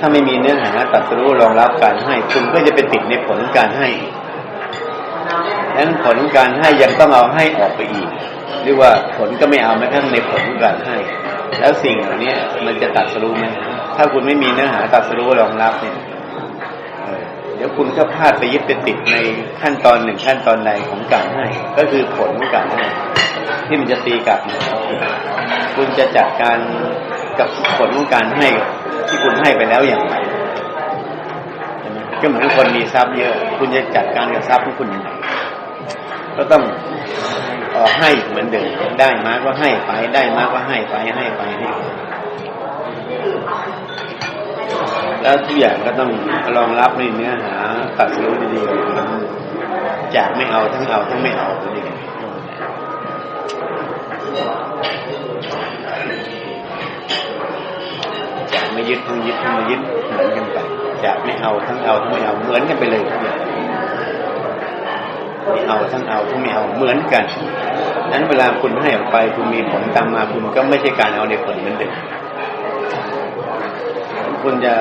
ถ้าไม่มีเนื้อหาตรัสรู้รองรับการให้ คุณก็จะไปติดในผลของการให้ดังนั้นผลของการให้ยังต้องเอาให้ออกไปอีก หรือว่าผลก็ไม่เอาแม้กระทั่งในผลของการให้ แล้วสิ่งเหล่านี้มันจะตรัสรู้ไหมถ้าคุณไม่มีเนื้อหาตรัสรู้รองรับเนี่ยเดี๋ยวคุณก็พลาดไปยึดไปติดในขั้นตอนหนึ่งขั้นตอนใดของการให้ ก็คือผลของการให้ที่มันจะตีกลับ คุณจะจัดการกับผลของการให้ ที่คุณให้ไปแล้วอย่างไรก็เหมือนคนมีทรัพย์เยอะ คุณจะจัดการกับทรัพย์ของคุณยังไงก็ต้องออให้เหมือนเดิมได้มาก็ให้ไปได้มาก็ให้ไปให้ไปให้ไปแล้วทุกอย่างก็ต้องรองรับในเนื้อหาตัดสู้ดีๆจากไม่เอาทั้งเอาทั้งไม่เอาตัวนี้ ยึดทั้งยึดทั้งไม่ยึดเหมือนกันไปจากไม่เอาทั้งเอาทั้งไม่เอาเหมือนกันไปเลยทุกอย่างไม่เอาทั้งเอาทั้งไม่เอาเหมือนกันนั้นเวลาคุณให้ออกไปคุณมีผลตามมาคุณก็ไม่ใช่การเอาในผลเหมือนเดิมคุณจะ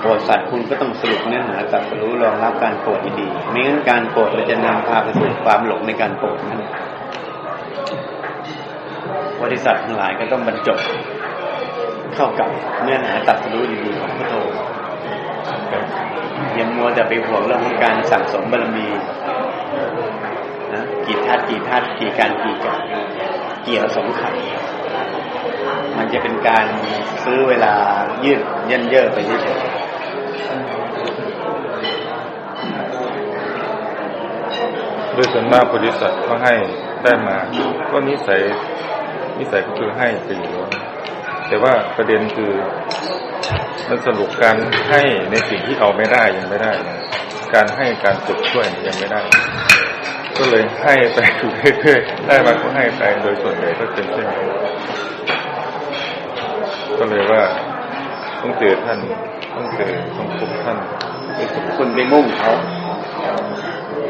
โปรดสัตว์คุณก็ต้องสรุปเนื้อหาตัดสรู้รองรับการโปรดดีไม่งั้นการโปรดมันจะนำพาไปสู่ความหลงในการโปรดนั้นบริษัททั้งหลายก็ต้องบรรจบ เข้ากับเนื้อหาตัดรู้ดีๆของพระโทอย่ามัวแต่ไปห่วงเรื่องของการสั่งสมบารมีนะกี่ธาตุกี่ธาตุกี่การกี่การเกี่ยวสงขัยมันจะเป็นการซื้อเวลายืดเยินเย่อไปเฉยโดยส่วนมากบริษัทก็ให้ได้มา ก็นิสัยนิสัยก็คือให้ไปอยู่แล้ว แต่ว่าประเด็นคือมันสรุปการให้ในสิ่งที่เอาไม่ได้ยังไม่ได้นะการให้การฝึกช่วยยังไม่ได้ ก็เลยให้ไปดูเรื่อยๆได้มาก็ให้ไปโดยส่วนใหญ่ก็เป็นเช่นนั้ก็เลยว่าต้องเจอนท่านต้องเจอต้องพบท่านคุณไปมุ่งเขา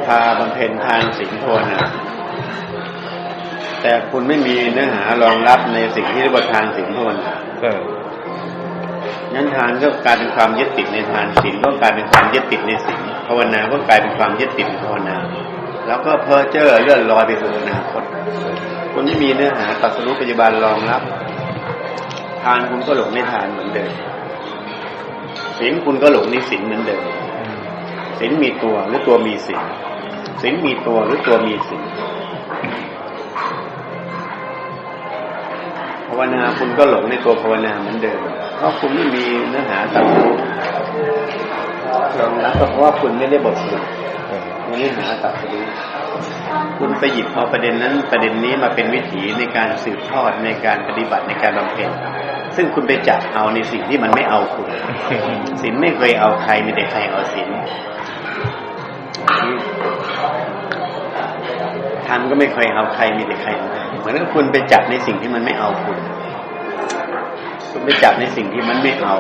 พาบำเพ็ญทานศีลภาวนา แต่คุณไม่มีเนื้อหารองรับในสิ่งที่เรียกว่าทานศีลภาวนาใช่นั้นทานก็กลายเป็นความยึดติดในทานศีลก็กลายเป็นความยึดติดในศีลภาวนาก็กลายเป็นความยึดติดในภาวนา แล้วก็เพ้อเจ้อเลื่อนลอยไปสู่อนาคตคุณไม่มีเนื้อหาตรัสรู้ปัจจุบันรองรับ ทานคุณก็หลงในทานเหมือนเดิมศีลคุณก็หลงในศีลเหมือนเดิมศีลมีตัวหรือตัวมีศีลศีลมีตัวหรือตัวมีศีลาวนาคุณก็หลงในตัวภาวนาเหมือนเดิม เพราะคุณไม่มีเนื้อหาตรัสรู้รองรับก็เพราะว่าคุณไม่ได้บทสรุปเนื้อหาตรัสรู้คุณไปหยิบเอาประเด็นนั้นประเด็นนี้มาเป็นวิถีในการสืบทอดในการปฏิบัติในการบำเพ็ญซึ่งคุณไปจับเอาในสิ่งที่มันไม่เอาคุณศีลไม่เคยเอาใครมีแต่ใครเอาศีล ทานก็ไม่เคยเอาใครมีแต่ใครเหมือนกับคุณไปจับในสิ่งที่มันไม่เอาคุณ คุณไปจับในสิ่งที่มันไม่เอา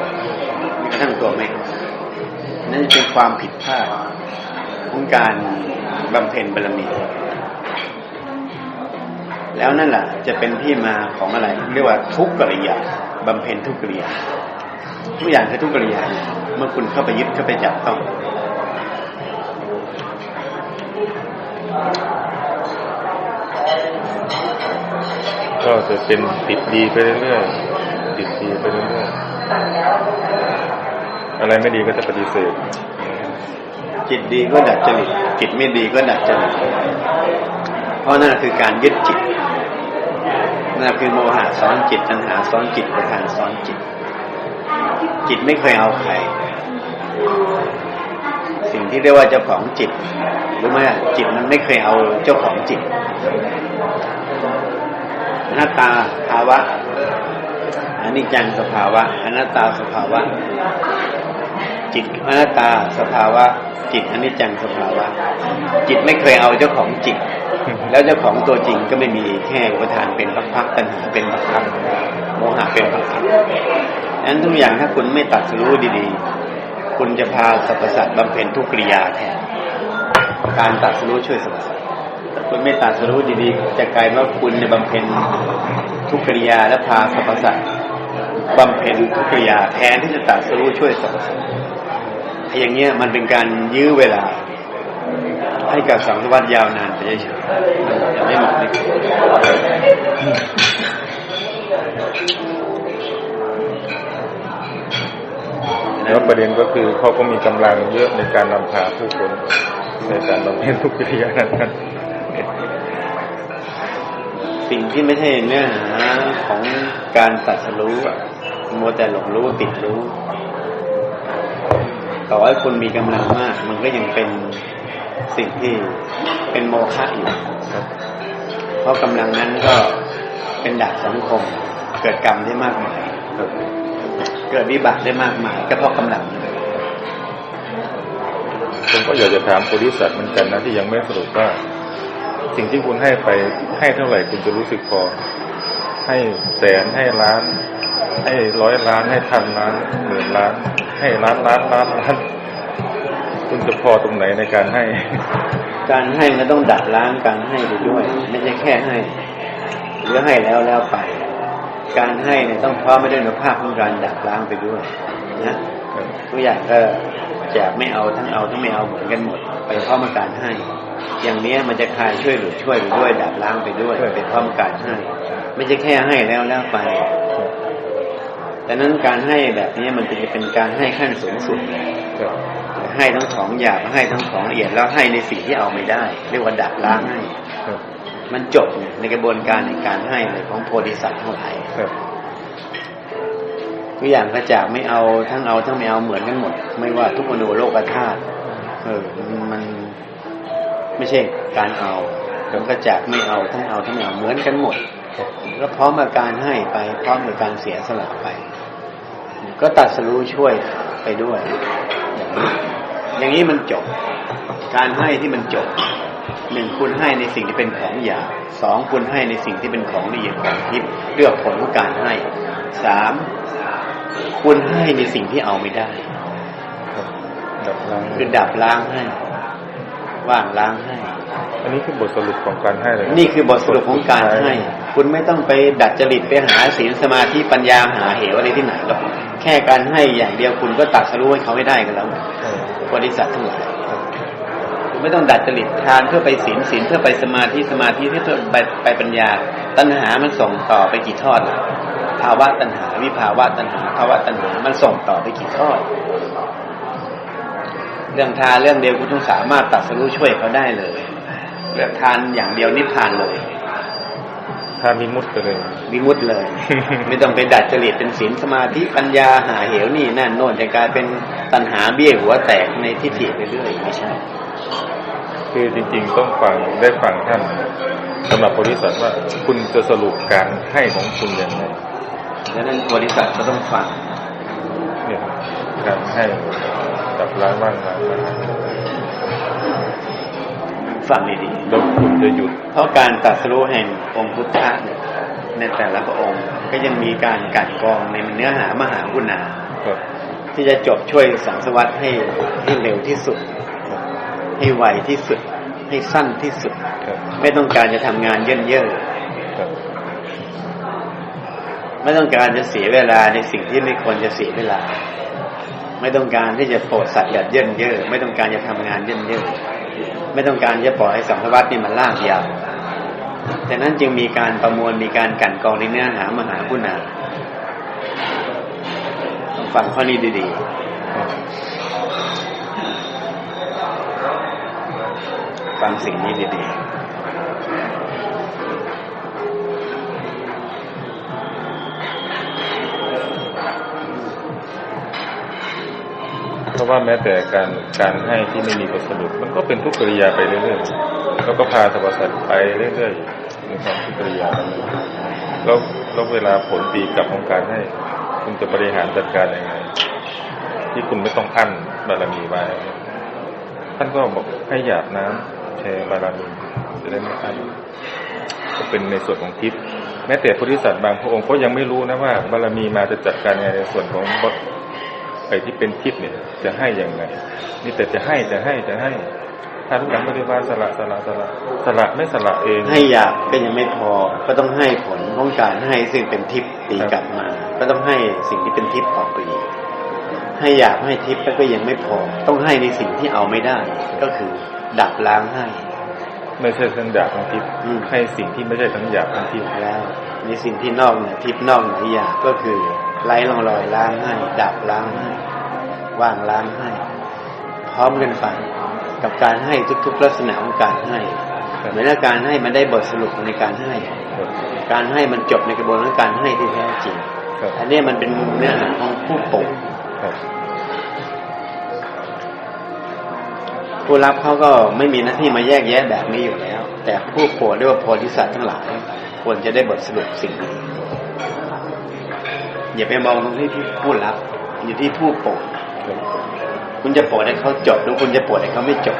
แม้กระทั่งตัวไม่เอานั่นเป็นความผิดพลาดของการบำเพ็ญบารมี แล้วนั่นแหละจะเป็นที่มาของอะไร เรียกว่าทุกขกริยาบำเพ็ญทุกขกริยาทุกอย่างคือทุกขกริยาเมื่อคุณเข้าไปยึดเข้าไปจับต้อง ก็จะเป็นติดดีไปเรื่อยๆติดดีไปเรื่อยๆอะไรไม่ดีก็จะปฏิเสธ จิตดีก็ดัดจริตจิตไม่ดีก็ดัดจริตเพราะนั่นคือการยึดจิตนั่นคือโมหะซ้อนจิตตัณหาซ้อนจิตประธานซ้อนจิต จิตไม่เคยเอาใคร สิ่งที่เรียกว่าเจ้าของจิตรู้ไหมจิตมันไม่เคยเอาเจ้าของจิต อนัตตาภาวะอนิจจังสภาวะอนัตตาสภาวะ จิตอนัตตาสภาวะ จิตอนิจจังสภาวะ จิตไม่เคยเอาเจ้าของจิต แล้วเจ้าของตัวจริงก็ไม่มีแค่อุปทานเป็นพักๆตัณหาเป็นพักๆโมหะเป็นพักๆนั้นทุกอย่างถ้าคุณไม่ตัดสู้ดีๆ คุณจะพาสรรพสัตว์บำเพ็ญทุกกริยาแทนการตัดสู้ช่วยสรรพสัตว แต่คุณไม่ตัดสู้ดีๆจะกลายว่าคุณในยบำเพ็ญทุกกริยาและพาสรรพสัตว์บำเพ็ญทุกขริยาแทนที่จะตรัดสรู้ช่วยส่งเสริมไอ้อย่างเงี้ยมันเป็นการยื้อเวลา ให้กับสังสารวัฏยาวนานไปเฉยๆมันจะไม่หมดไม่สิ้นแล้วประเด็นก็คือเขาก็มีกำลังเยอะในการนำพาผู้คนในการบำเพ็ญทุกกิริยานั้น สิ่งที่ไม่ใช่เนื้อหาของการตัดสรู้มัวแต่หลงรู้ติดรู้ต่อให้คุณมีกำลังมาก มันก็ยังเป็นสิ่งที่เป็นโมฆะอยู่เพราะกำลังนั้นก็เป็นดาบสังคม เกิดกรรมได้มากมายเกิดวิบัติได้มากมายก็เพราะกำลังนั้ผมก็อยากจะถามบริษัทเหมือนกันนะที่ยังไม่สรุปว่า สิ่งที่คุณให้ไปให้เท่าไหร่คุณจะรู้สึกพอ ให้แสนให้ล้าน ให้ร้อยล้านให้พันล้านหมื่นล้าน ให้ล้านล้านล้านล้านคุณจะพอตรงไหนในการให้ การให้มันต้องดัดล้างการให้ไปด้วย ไม่ใช่แค่ให้หรือให้แล้วแล้วไป การให้เนี่ยต้องพร้อมไปด้วยคุณภาพของการดัดล้างไปด้วยนะทุกอย่างก็แจกไม่เอาทั้งเอาทั้งไม่เอาเหมือนกันหมด ไปพร้อมกับการให้ อย่างเนี้ยมันจะคลายช่วยหรือช่วยไปด้วยดัดล้างไปด้วยเป็นพร้อมกับการให้ไม่ใช่แค่ให้แล้วแล้วไปแต่นั้นการให้แบบนี้มันจะเป็นการให้ขั้นสูงสุดครับให้ทั้งของหยาบให้ทั้งของละเอียดแล้วให้ในสิ่งที่เอาไม่ได้ เรียกว่าดัดล้างให้ครับมันจบเนี่ยในกระบวนการในการให้เลยของโพธิสัตว์ทั้งหลายครับทุกอย่างก็จากไม่เอาทั้งเอาทั้งไม่เอาเหมือนกันหมด ไม่ว่าทุกมโนโลกธาตุเออมัน ไม่ใช่การเอาแล้วก็จากไม่เอาทั้งเอาทั้งไม่เอาเหมือนกันหมดก็พร้อมกับการให้ไปพร้อมกับการเสียสละไป ก็ตัดสรู้ช่วยไปด้วยอย่างนี้อย่างนี้มันจบ การให้ที่มันจบหนึ่งคุณให้ในสิ่งที่เป็นของหยาบสองคุณให้ในสิ่งที่เป็นของละเอียดของทิพย์เลือกผลของการให้สามคุณให้ในสิ่งที่เอาไม่ได้ดับล้างคือดับล้างให้ ว่างล้างให้ อันนี้คือบทสรุปของการให้เลยนี่คือบทสรุปของการให้ คุณไม่ต้องไปดัดจริตไปหาศีลสมาธิปัญญาหาเหวอะไรที่ไหนหรอกแค่การให้อย่างเดียวคุณก็ตัดสรู้ให้เขาให้ได้กันแล้วเออบริษัททั้งหลายคุณไม่ต้องดัดจริตทานเพื่อไปศีลศีลเพื่อไปสมาธิสมาธิเพื่อไปไปปัญญา ตัณหามันส่งต่อไปกี่ทอดล่ะภาวะตัณหาวิภาวะตัณหาภาวะตัณหามันส่งต่อไปกี่ทอด เรื่องทานเรื่องเดียวคุณต้องสามารถตัดสรู้ช่วยเขาได้เลยเรื่องทานอย่างเดียวนิพพานเลยถ้ามีมุดไปเลยวิมุตต์เลย ไม่ต้องไปดัดจริตเป็นศีลสมาธิปัญญาหาเหวนี่นั่นโน่นจะกลายเป็นตัณหาเบี้ยหัวแตกในทิฏฐิไปเรื่อยไม่ใช่ คือจริงๆต้องฟังได้ฟังท่านสำหรับบริษัทว่าคุณจะสรุปการให้ของคุณยังไงดังนั้นบริษัทก็ต้องฟังเนี่ยการให้ กับร้านว่างร้านร้านฟังดีแล้วคุณจะหยุดๆเพราะการตรัสรู้แห่งองค์พุทธะเนี่ยในแต่ละพระองค์ ก็ยังมีการกลันกรองในเนื้อหามหากุณาครับที่จะจบช่วยสังสวัสดให้ให้เร็วที่สุด ให้ไวที่สุด ให้สั้นที่สุดครับไม่ต้องการจะทำงานเยินเย่อครับไม่ต้องการจะเสียเวลาในสิ่งที่ไม่ควรจะเสียเวลา ไม่ต้องการที่จะโปรดสัตว์แบบเยินเย่อไม่ต้องการจะทำงานเยินเย่อไม่ต้องการจะปล่อยให้สังสวัสดนี่มันลากยาวแต่นั้นจึงมีการประมวลมีการกันกองในเนื้อหามหากุณาต้องฟังข้อนี้ดีๆ ฟังสิ่งนี้ดีๆ ราะว่าแม้แต่การการให้ที่ไม่มีบทสรุป มันก็เป็นทุกกิริยาไปเรื่อยๆแล้วก็พาสรรพสัตว์ไปเรื่อยๆในความทุกกิริยาแล้วแล้วเวลาผลตีกลับของการให้ คุณจะบริหารจัดการยังไง ที่คุณไม่ต้องอั้นบารมีไว้ท่านก็บอกให้หยาบน้ำแชร์บารมีจะได้ไม่อั้นก็เป็นในส่วนของทิพย์แม้แต่โพธิสัตว์บางพระองค์ก็ยังไม่รู้นะว่าบารมีมาจะจัดการยังไงในส่วนของ ไอ้ที่เป็นทิพย์เนี่ย จะให้อย่างไงนี่แต่จะให้จะให้จะให้ ถ้าทุกอย่างบริวารสละสละสละสละไม่สละเอง ให้หยาบก็ยังไม่พอ ก็ต้องให้ผลของการให้ซึ่งเป็นทิพย์ตีกลับมา ก็ต้องให้สิ่งที่เป็นทิพย์ออกไปอีกให้อยากให้ทิพย์แล้วก็ยังไม่พอ ต้องให้ในสิ่งที่เอาไม่ได้ ก็คือดับล้างให้ไม่ใช่ทั้งหยาบทั้งทิพย์อืมให้สิ่งที่ไม่ใช่ทั้งหยาบทั้งทิพย์แล้วในสิ่งที่นอกเหนือทิพย์นอกเหนืออยากก็คือ ไร้ร่องรอยล้างให้ ดับล้างให้ ว่างล้างให้ พร้อมกันไปกับการให้ทุกๆ ลักษณะของการให้เหมือนกับการให้มันได้บทสรุปในการให้ การให้มันจบในกระบวนการการให้ที่แท้จริง อันนี้มันเป็นเนื้อหาของผู้ปกผู้รับเขาก็ไม่มีหน้าที่มาแยกแยะแบบนี้อยู่แล้ว แต่ผู้โปรดเรียกว่าโพธิสัตว์ทั้งหลาย ควรจะได้บทสรุปสิ่งนี้ อย่าไปมองตรงที่ที่ผู้รับ อยู่ที่ผู้โปรดคุณจะโปรดให้เขาจบหรือคุณจะโปรดให้เขาไม่จบ